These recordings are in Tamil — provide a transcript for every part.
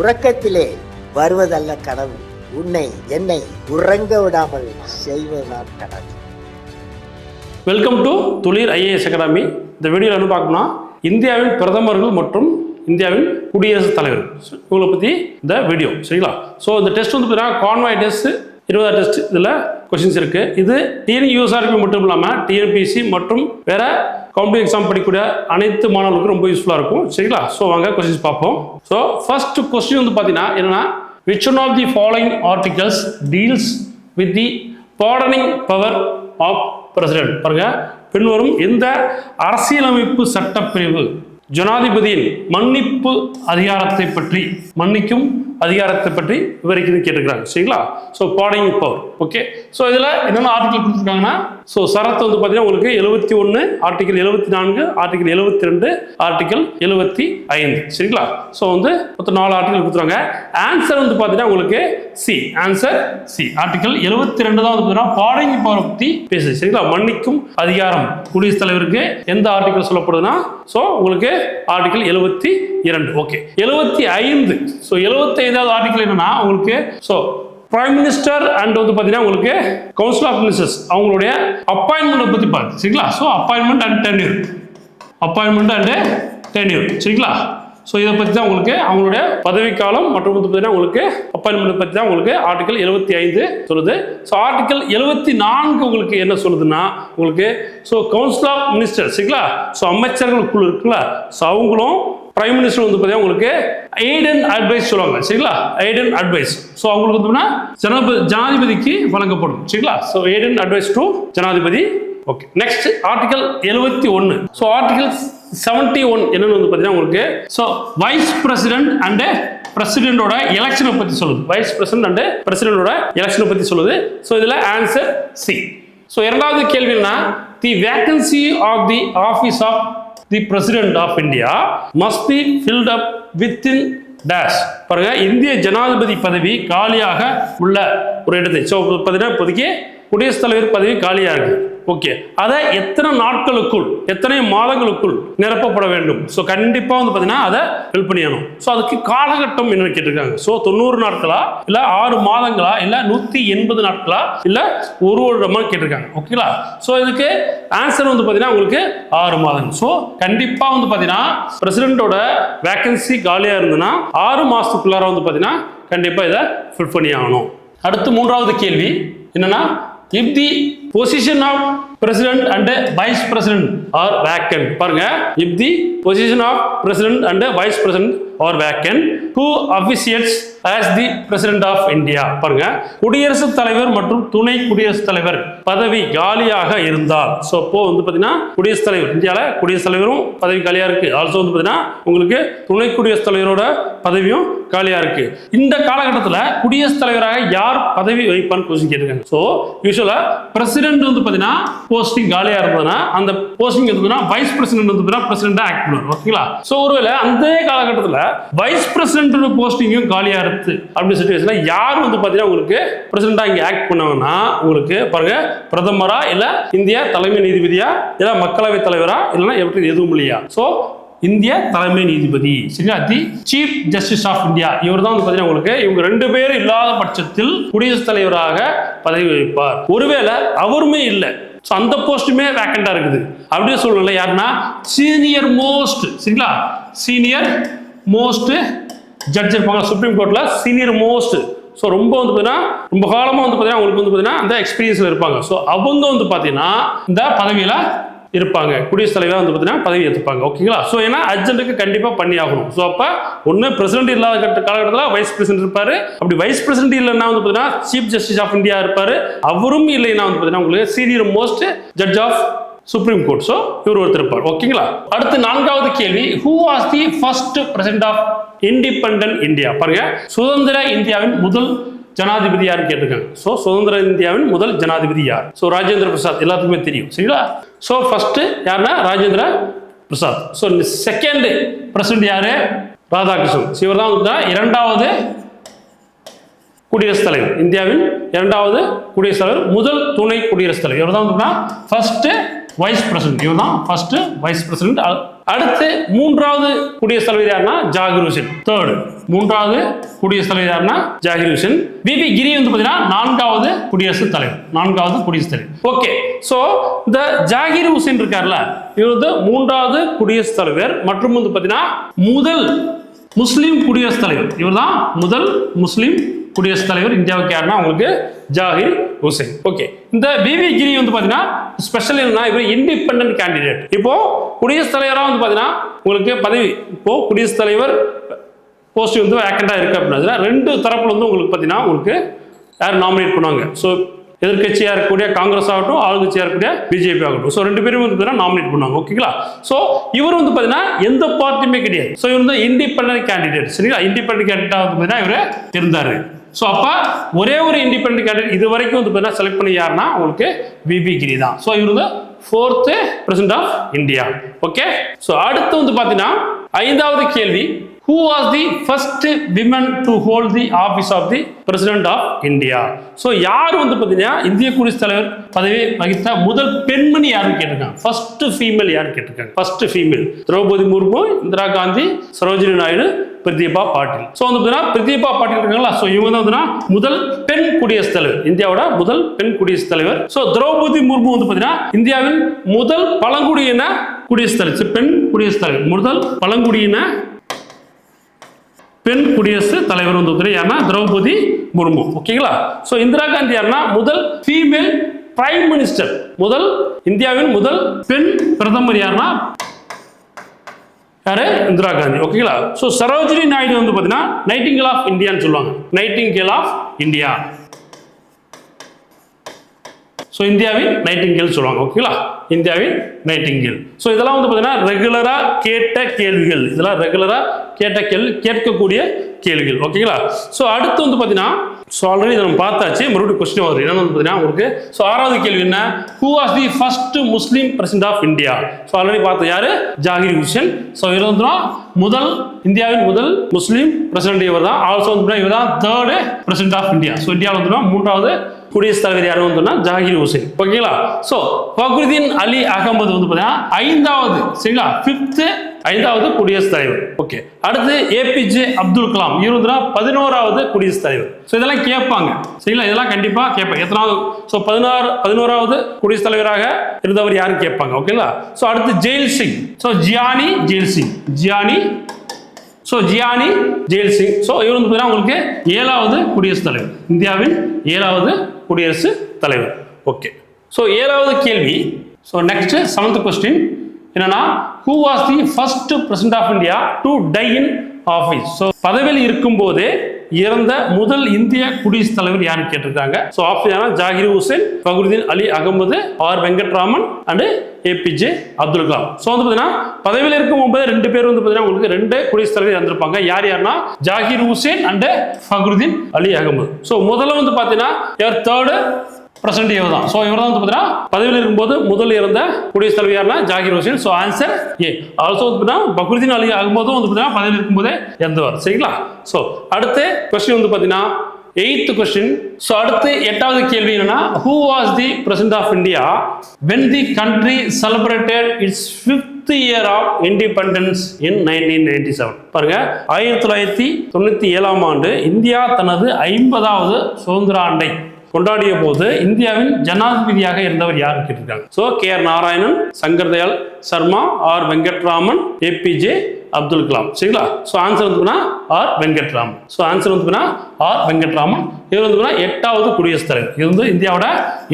உறக்கத்திலே வருவதல்ல கனவு உன்னை என்னை உறங்க விடாமல் செய்வதுதான் கனவு welcome to Thulir IAS academy இந்த வீடியோ என்ன பார்க்கணும்னா இந்தியாவின் பிரதமர்கள் மற்றும் இந்தியாவின் குடியரசுத் தலைவர் இவங்களை பற்றி இந்த வீடியோ சரிங்களா ஸோ இந்த டெஸ்ட் வந்து பார்த்தீங்கன்னா கான்வாய் டெஸ்ட் இருபதாம் டெஸ்ட் இதில் கொஸ்டின்ஸ் இருக்குது இது டிஎன்யூஎஸ்ஆர்பி மட்டும் இல்லாமல் டிஎன்பிசி மற்றும் வேறு காம்படிவ் எக்ஸாம் படிக்கக்கூடிய அனைத்து மாணவர்களுக்கும் ரொம்ப யூஸ்ஃபுல்லாக இருக்கும் சரிங்களா ஸோ வாங்க கொஸ்டின்ஸ் பார்ப்போம் ஸோ ஃபர்ஸ்ட் கொஸ்டின் வந்து பார்த்தீங்கன்னா என்னென்னா which one of the following articles deals with the pardoning power of president பாருங்க பின்வரும் எந்த அரசியலமைப்பு சட்டப்பிரிவு ஜனாதிபதியின் மன்னிப்பு அதிகாரத்தை பற்றி மன்னிக்கும் அதிகாரத்தை பற்றி விவரிக்கிறது கேட்டுக்கிறாங்க சரிங்களா so pardoning power okay so இதில் என்னென்ன ஆர்டிகல் கொடுத்துருக்காங்கன்னா ஸோ சரத் வந்து பார்த்தீங்கன்னா உங்களுக்கு எழுபத்தி ஒன்று ஆர்டிகல் எழுபத்தி நான்கு ஆர்டிகல் எழுபத்தி ரெண்டு ஆர்டிகல் எழுபத்தி ஐந்து சரிங்களா ஸோ வந்து மொத்தம் நாலு ஆர்டிகல் கொடுத்துருவாங்க ஆன்சர் வந்து பார்த்தீங்கன்னா உங்களுக்கு சி ஆன்சர் சி ஆர்டிகல் எழுபத்தி ரெண்டு தான் வந்து பார்த்தீங்கன்னா பாடிங் பவர் பற்றி பேசுது சரிங்களா மன்னிக்கும் அதிகாரம் குடியரசுத் தலைவருக்கு எந்த ஆர்டிகல் சொல்லப்படுதுன்னா ஸோ உங்களுக்கு ஆர்டிகல் எழுபத்தி இரண்டு ஓகே எழுபத்தி ஐந்து ஸோ எழுபத்தி ஏதாவது ஆர்டிக்கல் என்னன்னா உங்களுக்கு ஸோ பிரைம் மினிஸ்டர் அண்ட் வந்து பார்த்தீங்கன்னா உங்களுக்கு கவுன்சில் ஆஃப் மினிஸ்டர்ஸ் அவங்களுடைய அப்பாயின்மெண்ட் பற்றி பார்த்து சரிங்களா so appointment and tenure appointment and tenure சரிங்களா ஸோ இதை பற்றி தான் உங்களுக்கு அவங்களுடைய பதவிக்காலம் மற்றும் வந்து பார்த்தீங்கன்னா உங்களுக்கு அப்பாயின்மெண்ட் பற்றி தான் உங்களுக்கு ஆர்டிக்கல் எழுபத்தி ஐந்து சொல்லுது ஸோ ஆர்டிக்கல் எழுபத்தி நான்கு உங்களுக்கு என்ன சொல்லுதுன்னா உங்களுக்கு ஸோ கவுன்சில் ஆஃப் மினிஸ்டர் சரிங்களா ஸோ அமைச்சர்கள் குழு இருக்குல்ல ஸோ அவங்களும் பிரைம் மினிஸ்டர் வந்து பார்த்தீங்கன்னா உங்களுக்கு எய்டன் அட்வைஸ் சொல்லுவாங்க சரிங்களா எய்டன் அட்வைஸ் ஸோ அவங்களுக்கு வந்து ஜனாபதி ஜனாதிபதிக்கு வழங்கப்படும் சரிங்களா so aid and advice to ஜனாதிபதி ஓகே நெக்ஸ்ட் ஆர்டிகல் எழுபத்தி ஒன்று ஸோ ஆர்டிகல் செவன்டி ஒன் என்னன்னு வந்து பார்த்தீங்கன்னா உங்களுக்கு ஸோ வைஸ் பிரசிடென்ட் அண்டு பிரசிடென்டோட எலெக்ஷனை பற்றி சொல்லுது வைஸ் பிரசிடென்ட் அண்டு பிரசிடென்டோட எலெக்ஷனை பற்றி சொல்லுது ஸோ இதில் ஆன்சர் சி ஸோ இரண்டாவது கேள்வி the vacancy of the office of the president of India must be filled up within dash பாருங்க இந்திய ஜனாதிபதி பதவி காலியாக உள்ள ஒரு இடத்தை ஸோ பார்த்தீங்கன்னா இப்போதைக்கு குடியரசுத் தலைவர் பதவி காலியாக இருக்கு ஓகே அதை எத்தனை நாட்களுக்குள் எத்தனை மாதங்களுக்குள் நிரப்பப்பட வேண்டும் ஸோ கண்டிப்பாக வந்து பார்த்தீங்கன்னா அதை ஃபில் பண்ணியணும் ஸோ அதுக்கு காலகட்டம் என்ன கேட்டிருக்காங்க ஸோ தொண்ணூறு நாட்களா இல்லை ஆறு மாதங்களா இல்லை நூற்றி எண்பது நாட்களா இல்லை ஒரு வருடமா கேட்டிருக்காங்க ஓகேங்களா ஸோ இதுக்கு ஆன்சர் வந்து பார்த்தீங்கன்னா உங்களுக்கு ஆறு மாதங்கள் ஸோ கண்டிப்பாக வந்து பார்த்தீங்கன்னா பிரசிடென்ட்டோட வேக்கன்சி காலியாக இருந்ததுன்னா ஆறு மாதத்துக்குள்ளார வந்து பார்த்தீங்கன்னா கண்டிப்பாக இதை ஃபில் பண்ணி ஆகணும் அடுத்து மூன்றாவது கேள்வி என்னன்னா If the position of president and vice president are vacant, if the position of president and vice president are vacant, to officiates as the president of India பாருங்க குடியரசுத் தலைவர் மற்றும் துணை குடியரசுத் தலைவர் பதவி காலியாக இருந்தால் ஸோ அப்போ வந்து பார்த்தீங்கன்னா குடியரசுத் தலைவர் இந்தியாவில் குடியரசுத் தலைவரும் பதவி காலியாக இருக்கு ஆல்சோ வந்து பார்த்தீங்கன்னா உங்களுக்கு துணை குடியரசுத் தலைவரோட பதவியும் காலியாக இருக்கு இந்த காலகட்டத்தில் குடியரசுத் தலைவராக யார் பதவி வைப்பான்னு கொஸ்டின் கேட்டிருக்காங்க ஸோ யூஸ்வலா பிரசிடென்ட் வந்து பார்த்தீங்கன்னா போஸ்டிங் காலியாக இருந்ததுன்னா அந்த போஸ்டிங் இருந்ததுன்னா வைஸ் பிரசிடென்ட் வந்து பார்த்தீங்கன்னா பிரசிடென்ட் ஆக்ட் பண்ணுவார் ஓகேங்களா ஸோ ஒருவேளை அந்த காலகட்டத்தில் வைஸ் பிரசிடென்ட் பிரசிடென்ட் போஸ்டிங்கும் காலியாக இருக்குது அப்படின்னு சுச்சுவேஷனில் யார் வந்து பார்த்தீங்கன்னா உங்களுக்கு பிரசிடெண்ட்டாக இங்கே ஆக்ட் பண்ணாங்கன்னா உங்களுக்கு பாருங்கள் பிரதமராக இல்லை இந்தியா தலைமை நீதிபதியாக இல்லை மக்களவை தலைவராக இல்லைன்னா எப்படி எதுவும் இல்லையா ஸோ இந்திய தலைமை நீதிபதி சரிங்களா the chief justice of India இவர் தான் வந்து பார்த்தீங்கன்னா உங்களுக்கு இவங்க ரெண்டு பேரும் இல்லாத பட்சத்தில் குடியரசுத் தலைவராக பதவி வகிப்பார் ஒருவேளை அவருமே இல்லை ஸோ அந்த போஸ்ட்டுமே வேக்கண்டாக இருக்குது அப்படின்னு சொல்லல யாருன்னா சீனியர் மோஸ்ட் சரிங்களா சீனியர் மோஸ்ட் ஜட்ஜ் இருப்பாங்க சுப்ரீம் கோர்ட்டில் சீனியர் மோஸ்ட் ஸோ ரொம்ப வந்து பார்த்தீங்கன்னா ரொம்ப காலமாக வந்து பார்த்தீங்கன்னா அவங்களுக்கு வந்து பார்த்தீங்கன்னா அந்த எக்ஸ்பீரியன்ஸில் இருப்பாங்க ஸோ அவங்க வந்து பார்த்தீங்கன்னா இந்த பதவியில் இருப்பாங்க குடியரசுத் தலைவராக வந்து பார்த்தீங்கன்னா பதவி ஏற்றுப்பாங்க ஓகேங்களா ஸோ ஏன்னா அர்ஜென்ட்டுக்கு கண்டிப்பாக பண்ணி ஆகணும் ஸோ அப்போ ஒன்று பிரசிடென்ட் இல்லாத கட்ட காலகட்டத்தில் வைஸ் பிரசிடென்ட் இருப்பார் அப்படி வைஸ் பிரசிடென்ட் இல்லைன்னா வந்து பார்த்தீங்கன்னா சீஃப் ஜஸ்டிஸ் ஆஃப் இந்தியா இருப்பார் அவரும் இல்லைன்னா வந்து பார்த்தீங்கன்னா உங்களுக்கு senior most judge of supreme court so இவர் ஒருத்தர் இருப்பார் ஓகேங்களா அடுத்து நான்காவது கேள்வி who was the first president of independent India பாருங்க சுதந்திர இந்தியாவின் முதல் ஜனாதிபதி யார் கேட்டிருக்காங்க ஸோ சுதந்திர இந்தியாவின் முதல் ஜனாதிபதி யார் ஸோ ராஜேந்திர பிரசாத் எல்லாத்துக்குமே தெரியும் சரிங்களா ஸோ ஃபர்ஸ்ட் யாருன்னா Rajendra Prasad so second president யாரு ராதாகிருஷ்ணன் இவர் தான் இரண்டாவது குடியரசுத் தலைவர் இந்தியாவின் இரண்டாவது குடியரசுத் தலைவர் முதல் துணை குடியரசுத் தலைவர் இவர் தான் ஃபர்ஸ்ட் வைஸ் பிரசிடென்ட் இவர் தான் ஃபர்ஸ்ட் வைஸ் பிரசிடென்ட் அடுத்து மூன்றாவது குடியரசு தலைவர் யாருன்னா ஜாகிர் ஹுசேன் தேர்டு மூன்றாவது குடியரசு தலைவர் யாருன்னா ஜாகிர் ஹுசேன் பி பி கிரி வந்து பார்த்தீங்கன்னா நான்காவது குடியரசுத் தலைவர் நான்காவது குடியரசுத் தலைவர் ஓகே ஸோ இந்த ஜாகிர் ஹுசேன் இருக்கார்ல இவர் வந்து மூன்றாவது குடியரசுத் தலைவர் மற்றும் வந்து பார்த்தீங்கன்னா முதல் முஸ்லீம் குடியரசுத் தலைவர் இவர் தான் முதல் முஸ்லீம் குடியரசுத் தலைவர் இந்தியாவுக்கு யாருன்னா உங்களுக்கு ஜாகிர் உசைன் ஓகே இந்த பிவி கிரி வந்து பார்த்தீங்கன்னா ஸ்பெஷல் என்னன்னா இவர் இண்டிபெண்ட் கேண்டிடேட் இப்போ குடியரசுத் தலைவராக வந்து பார்த்தீங்கன்னா உங்களுக்கு பதவி இப்போ குடியரசுத் தலைவர் போஸ்ட் வந்து வேக்கண்டாக இருக்குது அப்படின்னா ரெண்டு தரப்புல வந்து உங்களுக்கு பார்த்தீங்கன்னா உங்களுக்கு யார் நாமினேட் பண்ணுவாங்க ஸோ எதிர்கட்சியாக இருக்கக்கூடிய காங்கிரஸ் ஆகட்டும் ஆளுங்கட்சியாக இருக்கக்கூடிய பிஜேபி ஆகட்டும் ஸோ ரெண்டு பேரும் வந்து பார்த்தீங்கன்னா நாமினேட் பண்ணுவாங்க ஓகேங்களா ஸோ இவர் வந்து பார்த்தீங்கன்னா எந்த பார்ட்டியுமே கிடையாது ஸோ இவர் வந்து இண்டிபெண்ட் கேண்டிடேட் சரிங்களா இண்டிபெண்ட் கேண்டிடேட் வந்து பார்த்தீங்கன்னா இவர் இருந்தார் ஸோ அப்போ ஒரே ஒரு இண்டிபெண்ட் கேண்டிடேட் இது வரைக்கும் வந்து பார்த்தீங்கன்னா செலக்ட் பண்ணி யாருன்னா உங்களுக்கு விபி கிரி தான் ஸோ இவர் வந்து fourth president of India okay so அடுத்து வந்து பார்த்தீங்கன்னா ஐந்தாவது கேள்வி who was the first women to hold the office of the president of India so யார் வந்து பார்த்தீங்கன்னா இந்திய குடியரசுத் தலைவர் பதவி வகித்த முதல் பெண்மணி யாருன்னு கேட்டிருக்காங்க ஃபர்ஸ்ட் ஃபீமேல் யாருன்னு கேட்டிருக்காங்க first female Droupadi Murmu Indira Gandhi Sarojini Naidu Pratibha Patil so வந்து பார்த்தீங்கன்னா பிரதீபா பாட்டில் இருக்காங்களா ஸோ இவங்க வந்து பார்த்தீங்கன்னா முதல் பெண் குடியரசுத் தலைவர் இந்தியாவோட முதல் பெண் குடியரசுத் தலைவர் ஸோ திரௌபதி முர்மு வந்து பார்த்தீங்கன்னா இந்தியாவின் முதல் பழங்குடியின குடியரசுத் தலைவர் பெண் குடியரசுத் தலைவர் முதல் பழங்குடியின பெண் குடியரசு தலைவர் வந்து ஒருத்தர் யாருன்னா திரௌபதி முர்மு ஓகேங்களா ஸோ இந்திரா காந்தி யாருன்னா முதல் ஃபீமேல் பிரைம் மினிஸ்டர் முதல் இந்தியாவின் முதல் பெண் பிரதமர் யாருன்னா யாரு இந்திரா காந்தி ஓகேங்களா ஸோ சரோஜினி நாயுடு வந்து பார்த்தீங்கன்னா நைட்டிங்கேல் ஆஃப் இந்தியான்னு சொல்லுவாங்க நைட்டிங்கேல் ஆஃப் இந்தியா ஸோ இந்தியாவின் கேள் சொல்லுவாங்க ஓகேங்களா இந்தியாவின் கேள் ஸோ இதெல்லாம் வந்து பார்த்தீங்கன்னா ரெகுலராக கேட்ட கேள்விகள் இதெல்லாம் ரெகுலராக கேட்ட கேள்வி கேட்கக்கூடிய கேள்விகள் ஓகேங்களா ஸோ அடுத்து வந்து பார்த்தீங்கன்னா ஸோ ஆல்ரெடி இதை நம்ம பார்த்தாச்சு மறுபடியும் கொஸ்டின் வருது என்னென்னு வந்து பார்த்தீங்கன்னா உங்களுக்கு ஸோ ஆறாவது கேள்வி என்ன who as the first Muslim president of India so already பார்த்தோம் யாரு ஜாகிர் ஹுசேன் ஸோ இவர் வந்து முதல் இந்தியாவின் முதல் முஸ்லீம் பிரசிடண்ட் இவர் தான் ஆல்சோ வந்து இவர் தான் third president of India so இந்தியாவில் வந்து மூன்றாவது குடியரசுத் தலைவர் யாரும் வந்தோம்னா ஜாகிர் ஹுசைன் ஓகேங்களா ஸோ ஃபக்ருதீன் அலி அகமது வந்து பார்த்தீங்கன்னா ஐந்தாவது சரிங்களா ஃபிஃப்த்து ஐந்தாவது குடியரசுத் தலைவர் ஓகே அடுத்து ஏபிஜே அப்துல் கலாம் இருபதுனா பதினோராவது குடியரசுத் தலைவர் ஸோ இதெல்லாம் கேட்பாங்க சரிங்களா இதெல்லாம் கண்டிப்பாக கேட்பாங்க எத்தனாவது ஸோ பதினாறு பதினோராவது குடியரசுத் தலைவராக இருந்தவர் யாரும் கேட்பாங்க ஓகேங்களா ஸோ அடுத்து Zail Singh so Giani Zail Singh Giani so Giani Zail Singh so இவர் வந்து பார்த்தீங்கன்னா உங்களுக்கு ஏழாவது குடியரசுத் தலைவர் இந்தியாவின் ஏழாவது குடியரசு தலைவர் ஓகே ஸோ ஏழாவது கேள்வி ஸோ நெக்ஸ்ட் செவன்த் கொஸ்டின் என்னன்னா who was the first president of India to die in office so பதவியில் இருக்கும்போதே இறந்த முதல் இந்திய குடியரசுத் தலைவர் யாருன்னு கேட்டிருக்காங்க so option Zakir Hussain Fakhruddin Ali Ahmed R Venkataraman and APJ Abdul Kalam so வந்து பார்த்தீங்கன்னா பதவியில் இருக்கும் போது ரெண்டு பேர் வந்து பார்த்தீங்கன்னா உங்களுக்கு ரெண்டு குடியரசுத் தலைவர் இருந்திருப்பாங்க யார் யாருன்னா ஜாகிர் ஹுசேன் அண்ட் ஃபக்ருதீன் அலி அகமது ஸோ முதல்ல வந்து பார்த்தீங்கன்னா இவர் தேர்டு பிரசன்ட் இவர் தான் ஸோ இவர் தான் வந்து பார்த்தீங்கன்னா பதவியில் இருக்கும்போது முதல் இருந்த குடியரசுத் தலைவர் யாருன்னா Zakir Hussain so answer A also வந்து பார்த்தீங்கன்னா பக்ருதீன் அலி ஆகும்போதும் வந்து பார்த்தீங்கன்னா பதவியில் இருக்கும்போதே இறந்தவர் சரிங்களா ஸோ அடுத்து கொஸ்டின் வந்து பார்த்தீங்கன்னா எயித்து கொஸ்டின் ஸோ அடுத்து எட்டாவது கேள்வி என்னன்னா who was the president of India when the country celebrated its fifth year of independence in nineteen ninety seven பாருங்க ஆயிரத்தி தொள்ளாயிரத்தி தொண்ணூற்றி ஏழாம் ஆண்டு இந்தியா தனது ஐம்பதாவது சுதந்திர ஆண்டை கொண்டாடிய போது இந்தியாவின் ஜனாதிபதியாக இருந்தவர் யார் கேட்டிருக்காங்க so K R Narayanan Shankar Dayal Sharma R Venkataraman APJ Abdul Kalam சரிங்களா ஸோ ஆன்சர் வந்து ஆர் வெங்கட்ராமன் ஸோ ஆன்சர் வந்து ஆர் வெங்கட்ராமன் இவர் வந்து எட்டாவது குடியரசுத் தலைவர் இது வந்து இந்தியாவோட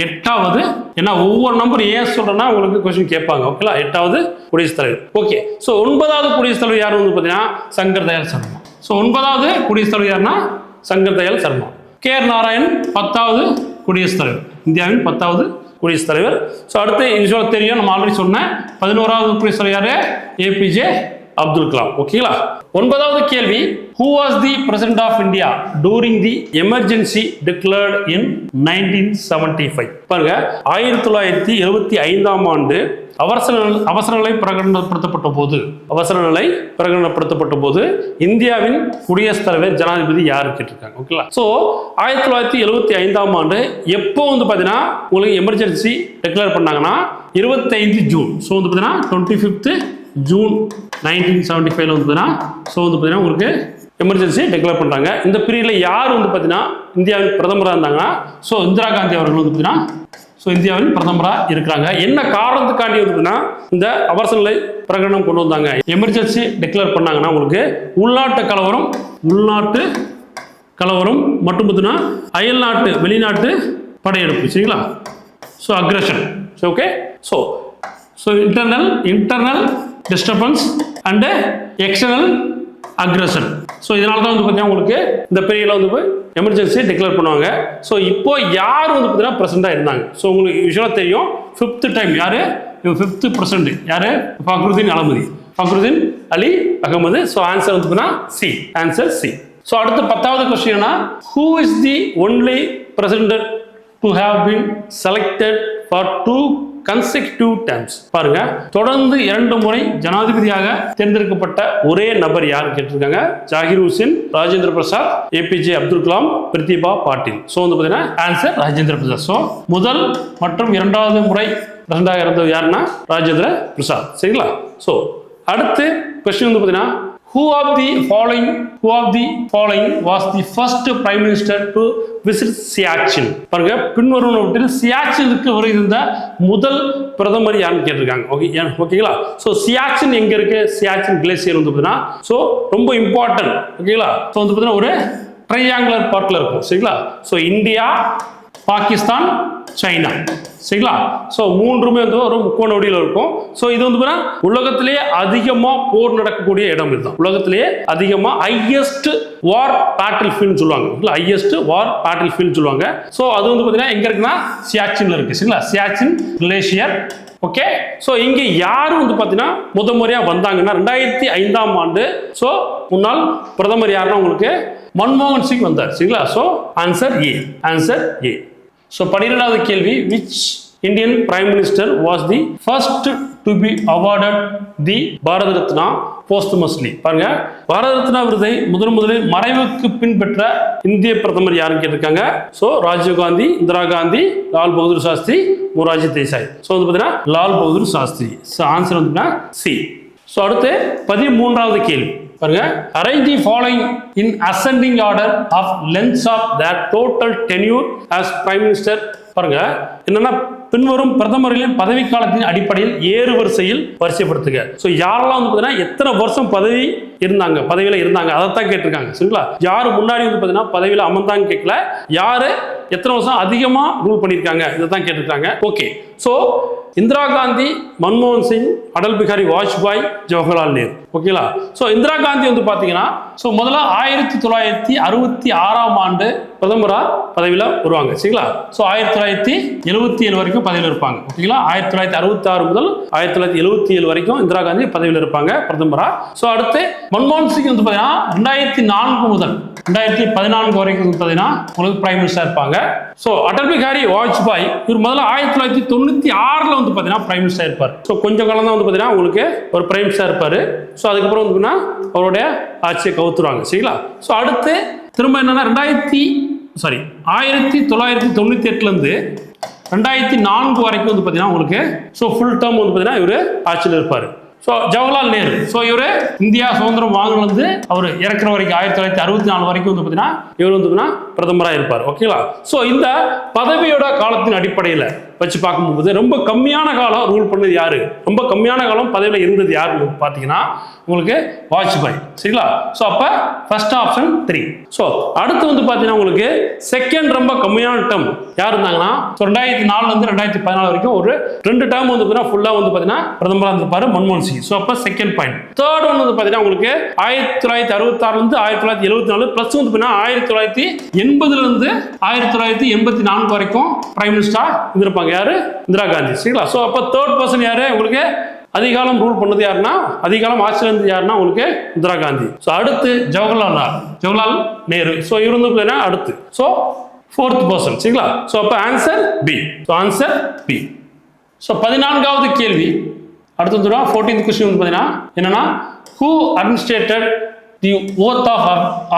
எட்டாவது ஏன்னா ஒவ்வொரு நம்பர் ஏன் சொல்றேன்னா உங்களுக்கு கொஸ்டின் கேட்பாங்க ஓகேங்களா எட்டாவது குடியரசுத் தலைவர் ஓகே ஸோ ஒன்பதாவது குடியரசுத் தலைவர் யார் வந்து பார்த்தீங்கன்னா சங்கர் தயால் சர்மா ஸோ ஒன்பதாவது குடியரசுத் தலைவர் யாருன்னா சங்கர் தயாள் சர்மா கே ஆர் நாராயண் பத்தாவது குடியரசுத் தலைவர் இந்தியாவின் பத்தாவது குடியரசுத் தலைவர் ஸோ அடுத்து யூஸ்வலாக தெரியும் நம்ம ஆல்ரெடி சொன்னேன் பதினோராவது குடியரசுத் தலைவர் ஏபிஜே அப்துல் கலாம் ஓகேங்களா ஒன்பதாவது கேள்வி who was the president of India during the emergency declared in nineteen seventy five பாருங்க ஆயிரத்தி தொள்ளாயிரத்தி எழுபத்தி ஐந்தாம் ஆண்டு அவசர அவசர நிலை பிரகடனப்படுத்தப்பட்ட போது அவசர நிலை பிரகடனப்படுத்தப்பட்ட போது இந்தியாவின் குடியரசுத் தலைவர் ஜனாதிபதி யாரு கேட்டிருக்காங்க ஓகேங்களா ஸோ ஆயிரத்தி தொள்ளாயிரத்தி எழுபத்தி ஐந்தாம் ஆண்டு எப்போ வந்து பார்த்தீங்கன்னா உங்களுக்கு எமர்ஜென்சி டிக்ளேர் பண்ணாங்கன்னா இருபத்தைந்து ஜூன் ஸோ வந்து பார்த்தீங்கன்னா twenty fifth June nineteen seventy ஃபைவ்ல வந்து பார்த்தீங்கன்னா ஸோ வந்து பார்த்தீங்கன்னா உங்களுக்கு எமர்ஜென்சி டிக்ளேர் பண்ணுறாங்க இந்த பீரியடில் யார் வந்து பார்த்தீங்கன்னா இந்தியாவின் பிரதமராக இருந்தாங்கன்னா ஸோ இந்திரா காந்தி அவர்கள் வந்து பார்த்தீங்கன்னா ஸோ இந்தியாவின் பிரதமராக இருக்கிறாங்க என்ன காரணத்துக்காண்டி வந்துன்னா இந்த அவசரநிலை பிரகடனம் கொண்டு வந்தாங்க எமர்ஜென்சி டிக்ளேர் பண்ணாங்கன்னா உங்களுக்கு உள்நாட்டு கலவரம் உள்நாட்டு கலவரம் மட்டும் பார்த்தீங்கன்னா அயல்நாட்டு வெளிநாட்டு படையெடுப்பு சரிங்களா so aggression okay so so internal internal disturbance and external aggression so இதனால தான் வந்து பார்த்தீங்கன்னா உங்களுக்கு இந்த பெரியல வந்து எமர்ஜென்சி டிக்ளேர் பண்ணுவாங்க ஸோ இப்போ யார் வந்து பார்த்தீங்கன்னா ப்ரெசெண்டாக இருந்தாங்க ஸோ உங்களுக்கு விஷயம் தெரியும் ஃபிஃப்த்து டைம் யார் ஃபிஃப்த் ஃபிஃப்த்து யார் ஃபக்ருதீன் அலமதி ஃபக்ருதீன் அலி அகமது ஸோ ஆன்சர் வந்து பார்த்தீங்கன்னா சி ஆன்சர் சி ஸோ அடுத்து பத்தாவது கொஸ்டின்னா who is the only president to have been selected for two consecutive times பாருங்க தொடர்ந்து இரண்டு முறை ஜனாதிபதியாக தேர்ந்தெடுக்கப்பட்ட ஒரே நபர் யார் கேட்டிருக்காங்க ஜாகிர் ஹுசேன் ராஜேந்திர பிரசாத் ஏபிஜே அப்துல் கலாம் பிரதீபா பாட்டில் ஸோ வந்து பார்த்தீங்கன்னா ஆன்சர் ராஜேந்திர பிரசாத் ஸோ முதல் மற்றும் இரண்டாவது முறை பிரசண்டாக இருந்தது யாருன்னா ராஜேந்திர பிரசாத் சரிங்களா ஸோ அடுத்து கொஸ்டின் வந்து பார்த்தீங்கன்னா who of the following who of the following was the first prime minister to visit Siachen பாருங்க பின்வரும் சியாச்சினுக்கு இருந்த முதல் பிரதமர் யாருன்னு கேட்டிருக்காங்க ஓகே ஓகேங்களா ஸோ சியாச்சின் எங்க இருக்கு சியாச்சின் கிளேசியர் வந்து பார்த்தீங்கன்னா ஸோ ரொம்ப இம்பார்ட்டன்ட் ஓகேங்களா ஸோ வந்து பார்த்தீங்கன்னா ஒரு ட்ரையாங்குலர் பார்ட்டில் இருக்கும் சரிங்களா ஸோ இந்தியா பாகிஸ்தான் சைனா சரிங்களா ஸோ மூன்றுமே வந்து ஒரு முக்கோண வடியில் இருக்கும் ஸோ இது வந்து உலகத்திலேயே அதிகமாக போர் நடக்கக்கூடிய இடம் இதுதான் உலகத்திலேயே அதிகமாக ஹையஸ்ட் வார் பேட்டில் ஃபீல்டு சொல்லுவாங்க ஹையஸ்ட் வார் பேட்டில் ஃபீல்டு சொல்லுவாங்க ஸோ அது வந்து பார்த்தீங்கன்னா எங்கே இருக்குன்னா சியாச்சின்ல இருக்கு சரிங்களா சியாச்சின் மலேசியர் ஓகே ஸோ இங்கே யார் வந்து பார்த்தீங்கன்னா முத முறையாக வந்தாங்கன்னா ரெண்டாயிரத்தி ஐந்தாம் ஆண்டு ஸோ முன்னாள் பிரதமர் யாருன்னா உங்களுக்கு மன்மோகன் சிங் வந்தார் சரிங்களா so answer A answer A so பன்னிரெண்டாவது கேள்வி which Indian prime minister was the first to be awarded the Bharat Ratna post posthumously பாருங்க பாரத ரத்னா விருதை முதன் முதலில் மறைவுக்கு பின்பற்ற இந்திய பிரதமர் யாருன்னு கேட்டிருக்காங்க ஸோ ராஜீவ்காந்தி இந்திரா காந்தி லால் பகதூர் சாஸ்திரி முராஜி தேசாய் ஸோ வந்து பார்த்தீங்கன்னா லால் பகதூர் சாஸ்திரி ஸோ ஆன்சர் வந்து சி ஸோ அடுத்து பதிமூன்றாவது கேள்வி பாருங்க arrange the following in ascending order of length of the total tenure as prime minister பாருங்க என்னன்னா பின்வரும் பிரதமர்களின் பதவி காலத்தின் அடிப்படையில் ஏறு வரிசையில் வரிசைப்படுத்துக ஸோ யாரெல்லாம் வந்து பார்த்தீங்கன்னா எத்தனை வருஷம் பதவி இருந்தாங்க பதவியில் இருந்தாங்க அதை தான் கேட்டிருக்காங்க சரிங்களா யார் முன்னாடி வந்து பார்த்தீங்கன்னா பதவியில் அமர்ந்தாங்க கேட்கல யார் எத்தனை வருஷம் அதிகமாக ரூல் பண்ணியிருக்காங்க இதை தான் கேட்டிருக்காங்க ஓகே ஸோ இந்திரா காந்தி மன்மோகன் சிங் அடல் பிகாரி வாஜ்பாய் ஜவஹர்லால் நேரு ஓகேங்களா ஸோ இந்திரா காந்தி வந்து பார்த்தீங்கன்னா ஸோ முதல்ல ஆயிரத்தி தொள்ளாயிரத்தி அறுபத்தி ஆறாம் ஆண்டு பிரதமராக பதவியில் வருவாங்க சரிங்களா ஸோ ஆயிரத்தி தொள்ளாயிரத்தி எழுபத்தி ஏழு வரைக்கும் பதவியில் இருப்பாங்க ஓகேங்களா ஆயிரத்தி தொள்ளாயிரத்தி அறுபத்தி ஆறு முதல் ஆயிரத்தி தொள்ளாயிரத்தி எழுபத்தி ஏழு வரைக்கும் இந்திரா காந்தி பதவியில் இருப்பாங்க பிரதமராக ஸோ அடுத்து மன்மோகன் சிங் வந்து பார்த்தீங்கன்னா ரெண்டாயிரத்தி நான்கு முதல் ரெண்டாயிரத்தி பதினான்கு வரைக்கும் பார்த்தீங்கன்னா உங்களுக்கு பிரைம் மினிஸ்டர் இருப்பாங்க ஸோ அடல் பிஹாரி வாஜ்பாய் இவர் முதல்ல ஆயிரத்தி தொள்ளாயிரத்தி தொண்ணூற்றி ஆறில் வந்து பார்த்தீங்கன்னா பிரைம் மினிஸ்டர் இருப்பார் ஸோ கொஞ்சம் காலம் தான் வந்து பார்த்தீங்கன்னா உங்களுக்கு ஒரு பிரைம் மினிஸ்டர் இருப்பார் ஸோ அதுக்கப்புறம் வந்து அவருடைய ஆட்சியை கவுத்துருவாங்க சரிங்களா ஸோ அடுத்து திரும்ப என்னென்னா ரெண்டாயிரத்தி சாரி ஆயிரத்தி தொள்ளாயிரத்தி தொண்ணூற்றி எட்டுலேருந்து ரெண்டாயிரத்தி நான்கு வரைக்கும் வந்து பார்த்தீங்கன்னா உங்களுக்கு ஸோ ஃபுல் டேர்ம் வந்து பார்த்தீங்கன்னா இவர் ஆட்சியில் இருப்பார் ஸோ ஜவஹர்லால் நேரு ஸோ இவர் இந்தியா சுதந்திரம் வாங்கினது அவர் இறக்குற வரைக்கும் ஆயிரத்தி தொள்ளாயிரத்தி அறுபத்தி நாலு வரைக்கும் வந்து பார்த்தீங்கன்னா இவர் வந்து பார்த்தீங்கன்னா பிரதமராக இருப்பார் ஓகேங்களா ஸோ இந்த பதவியோட காலத்தின் அடிப்படையில் வச்சு பார்க்கும்போது ரொம்ப கம்மியான காலம் ரூல் பண்ணது யார் ரொம்ப கம்மியான காலம் பதவியில் இருந்தது யார் பார்த்தீங்கன்னா உங்களுக்கு வாஜ்பாய் சரிங்களா ஸோ அப்போ ஃபர்ஸ்ட் ஆப்ஷன் த்ரீ ஸோ அடுத்து வந்து பார்த்தீங்கன்னா உங்களுக்கு செகண்ட் ரொம்ப கம்மியான டேர்ம் யார் இருந்தாங்கன்னா ரெண்டாயிரத்தி நாலுலேருந்து ரெண்டாயிரத்தி பதினாலு வரைக்கும் ஒரு ரெண்டு டேர்ம் வந்து பார்த்தீங்கன்னா ஃபுல்லாக வந்து பார்த்தீங்கன்னா பிரதமராக இருந்திருப்பார் மன்மோகன் சிங் ஸோ அப்போ செகண்ட் பாயிண்ட் தேர்ட் ஒன்று வந்து பார்த்தீங்கன்னா உங்களுக்கு ஆயிரத்தி தொள்ளாயிரத்தி அறுபத்தாறுலேருந்து ஆயிரத்தி தொள்ளாயிரத்தி எழுபத்தி நாலு ப்ளஸ் வந்து பார்த்தீங்கன்னா ஆயிரத்தி தொள்ளாயிரத்தி எண்பதுலேருந்து ஆயிரத்தி தொள்ளாயிரத்தி எண்பத்தி நான்கு வரைக்கும் பிரைம் மினிஸ்டராக இருந்திருப்பாங்க பண்ணவங்க யாரு இந்திரா காந்தி சரிங்களா ஸோ அப்போ தேர்ட் பர்சன் யாரு உங்களுக்கு அதிகாலம் ரூல் பண்ணது யாருன்னா அதிகாலம் ஆட்சியில் இருந்தது யாருன்னா உங்களுக்கு இந்திரா காந்தி ஸோ அடுத்து ஜவஹர்லால் நேரு ஜவஹர்லால் நேரு ஸோ இருந்து அடுத்து ஸோ ஃபோர்த் பர்சன் சரிங்களா ஸோ அப்போ answer B so answer B so பதினான்காவது கேள்வி அடுத்து வந்துடும் ஃபோர்டீன்த் கொஸ்டின் வந்து பார்த்தீங்கன்னா என்னன்னா who administered the oath of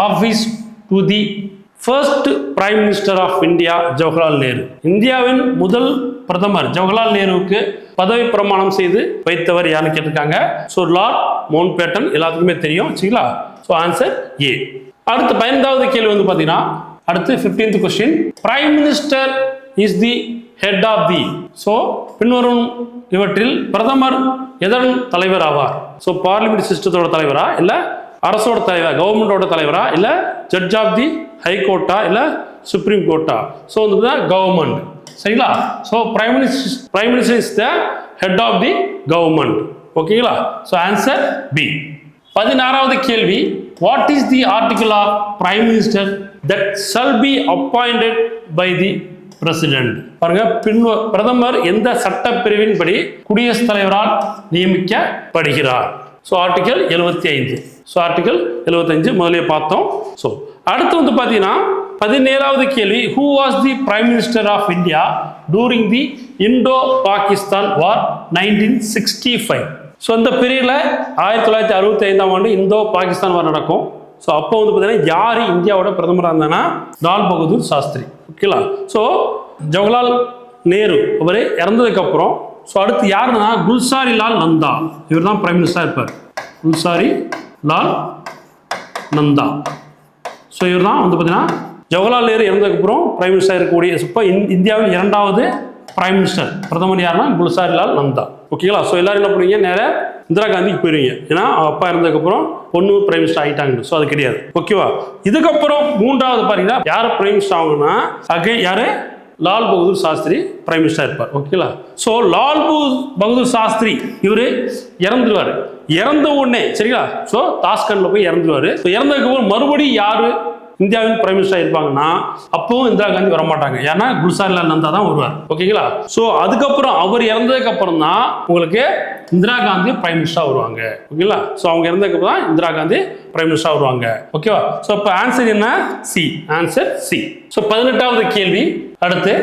office to the first prime minister of India Jawaharlal Nehru இந்தியாவின் முதல் பிரதமர் ஜவஹர்லால் நேருவுக்கு பதவி பிரமாணம் செய்து வைத்தவர் யாருன்னு கேட்டிருக்காங்க ஸோ லார்ட் மவுண்ட் பேட்டன் எல்லாத்துக்குமே தெரியும் சரிங்களா ஸோ ஆன்சர் ஏ அடுத்து பதினைந்தாவது கேள்வி வந்து பார்த்தீங்கன்னா அடுத்து fifteenth question prime minister is the head of the so பின்வரும் இவற்றில் பிரதமர் எதன் தலைவர் ஆவார் ஸோ பார்லிமெண்ட் சிஸ்டத்தோட தலைவரா இல்லை அரசோட தலைவரா கவர்மெண்டோட தலைவரா இல்லை ஜட்ஜ் ஆஃப் தி ஹைகோர்ட்டா இல்லை சுப்ரீம் கோர்ட்டா ஸோ வந்து கவர்மெண்ட் சரிங்களா so prime minister prime minister is the head of the government ஓகேங்களா ஸோ ஆன்சர் பி பதினாறாவது கேள்வி what is the article of prime minister that shall be appointed by the president பாருங்க பின் பிரதமர் எந்த சட்டப்பிரிவின்படி குடியரசுத் தலைவரால் நியமிக்கப்படுகிறார் ஸோ ஆர்டிகல் எழுபத்தி ஐந்து ஸோ ஆர்டிகல் எழுபத்தஞ்சு முதலே பார்த்தோம் ஸோ அடுத்து வந்து பார்த்தீங்கன்னா பதினேழாவது கேள்வி who was the prime minister of India during the Indo Pakistan war nineteen sixty five so அந்த பிரிவில் ஆயிரத்தி தொள்ளாயிரத்தி அறுபத்தி ஐந்தாம் ஆண்டு இந்தோ பாகிஸ்தான் வார் நடக்கும் ஸோ அப்போ வந்து பார்த்தீங்கன்னா யார் இந்தியாவோட பிரதமராக இருந்தாங்கன்னா லால் பகதூர் சாஸ்திரி ஓகேங்களா ஸோ ஜவஹர்லால் நேரு அவர் இறந்ததுக்கப்புறம் ஸோ அடுத்து யாருன்னா குல்சாரி லால் நந்தா இவர் தான் பிரைம் மினிஸ்டராக இருப்பார் குல்சாரி லால் நந்தா ஸோ இவர் தான் வந்து பார்த்தீங்கன்னா ஜவஹர்லால் நேரு இறந்ததுக்கப்புறம் பிரைம் மினிஸ்டர் இருக்கக்கூடிய இப்போ இந்தியாவின் இரண்டாவது பிரைம் மினிஸ்டர் பிரதமர் யாருன்னா லால் நந்தா ஓகேங்களா ஸோ எல்லாரும் என்ன பண்ணுவீங்க நேராக இந்திரா காந்திக்கு போயிருவீங்க ஏன்னா அப்பா இறந்ததுக்கப்புறம் பொண்ணு பிரைம் மினிஸ்டர் ஆகிட்டாங்க ஸோ அது கிடையாது ஓகேவா இதுக்கப்புறம் மூன்றாவது பார்த்தீங்கன்னா யார் பிரைம் மினிஸ்டர் ஆகணும்னா அகை யார் லால் பகதூர் சாஸ்திரி பிரைம் மினிஸ்டர் இருப்பார் ஓகேங்களா ஸோ லால் பகதூர் சாஸ்திரி இவர் இறந்துருவார் இறந்த உடனே சரிங்களா ஸோ தாஸ்கண்டில் போய் இறந்துருவார் ஸோ இறந்ததுக்கப்புறம் மறுபடியும் யார் இந்தியாவின் பிரைம் மினிஸ்டர் இருப்பாங்கன்னா அப்பவும் இந்திரா காந்தி வரமாட்டாங்க ஏன்னா குல்சாரிலால் நந்தா தான் வருவார் ஓகேங்களா ஸோ அதுக்கப்புறம் அவர் இறந்ததுக்கு அப்புறம் தான் உங்களுக்கு இந்திரா காந்தி பிரைம் மினிஸ்டராக வருவாங்க ஓகேங்களா ஸோ அவங்க இறந்ததுக்கப்புறம் தான் இந்திரா காந்தி பிரைம் மினிஸ்டராக வருவாங்க ஓகேவா ஸோ இப்போ ஆன்சர் என்ன சி ஆன்சர் சி ஸோ பதினெட்டாவது கேள்வி அடுத்து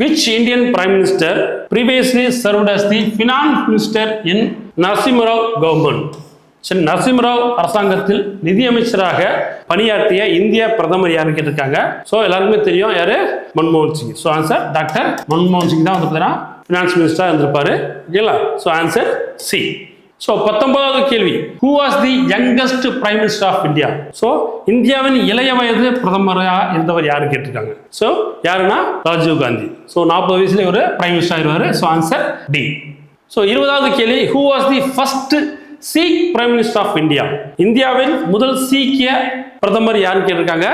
which Indian prime minister previously served as the finance minister in Narasimha Rao government சரி நரசிம்மராவ் அரசாங்கத்தில் நிதியமைச்சராக பணியாற்றிய இந்திய பிரதமர் யாரும் கேட்டிருக்காங்க ஸோ எல்லாருக்குமே தெரியும் யாரு மன்மோகன் சிங் ஸோ ஆன்சர் டாக்டர் மன்மோகன் சிங் தான் வந்து பார்த்தீங்கன்னா ஃபினான்ஸ் மினிஸ்டராக இருந்திருப்பாரு ஓகேங்களா ஸோ ஆன்சர் சி ஸோ பத்தொன்பதாவது கேள்வி who was the youngest prime minister of India so இந்தியாவின் இளைய வயது பிரதமராக இருந்தவர் யாருன்னு கேட்டிருக்காங்க ஸோ யாருன்னா ராஜீவ் காந்தி ஸோ நாற்பது வயசுல இவர் பிரைம் மினிஸ்டர் ஆயிடுவார் ஸோ ஆன்சர் டி ஸோ இருபதாவது கேள்வி who was the first Sikh prime minister of India இந்தியாவில் முதல் சீக்கிய பிரதமர் யாருன்னு கேட்டிருக்காங்க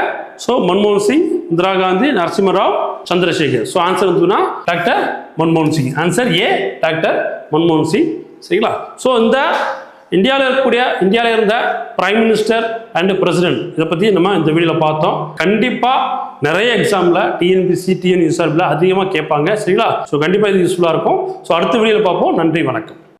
ஸோ மன்மோகன் சிங் இந்திரா காந்தி நரசிம்ம ராவ் சந்திரசேகர் ஸோ ஆன்சர் வந்துன்னா டாக்டர் மன்மோகன் சிங் ஆன்சர் ஏ டாக்டர் மன்மோகன் சிங் சரிங்களா ஸோ இந்த இந்தியாவில் இருக்கக்கூடிய இந்தியாவில் இருந்த பிரைம் மினிஸ்டர் அண்டு பிரசிடென்ட் இதை பற்றி நம்ம இந்த வீடியோவில் பார்த்தோம் கண்டிப்பாக நிறைய எக்ஸாமில் டிஎன்பிசி டிஎன் யூசர்பில் அதிகமாக கேட்பாங்க சரிங்களா ஸோ கண்டிப்பாக இது யூஸ்ஃபுல்லாக இருக்கும் ஸோ அடுத்த வீடியோவில் பார்ப்போம் நன்றி வணக்கம்